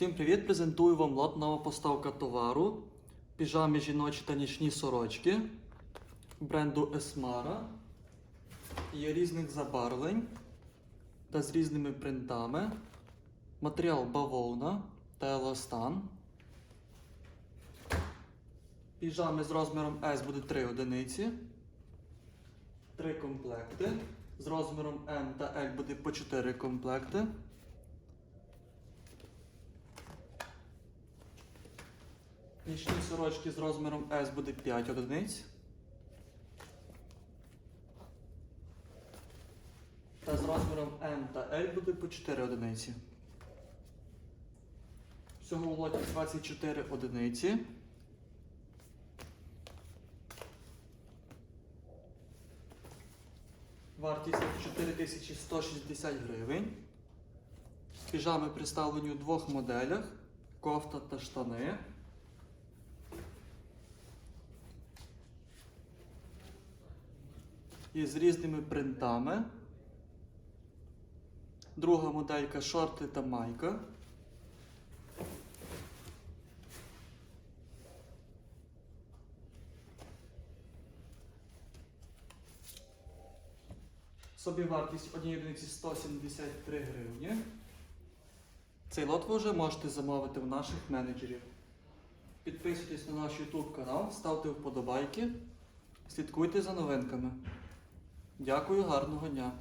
Всім привіт! Презентую вам лот нова поставка товару. Піжами жіночі та нічні сорочки бренду Esmara. Є різних забарвлень та з різними принтами. Матеріал бавовна та еластан. Піжами з розміром S буде 3 одиниці. 3 комплекти. З розміром M та L буде по 4 комплекти. Нічні сорочки з розміром S буде 5 одиниць. Та з розміром M та L буде по 4 одиниці. Всього у лоті 24 одиниці. Вартість 4160 гривень. Піжами представлені у двох моделях: кофта та штани. І з різними принтами. Друга моделька шорти та майка. Собівартість однієї одиниці 173 гривні. Цей лот ви вже можете замовити в наших менеджерів. Підписуйтесь на наш YouTube канал, ставте вподобайки, слідкуйте за новинками. Дякую, гарного дня!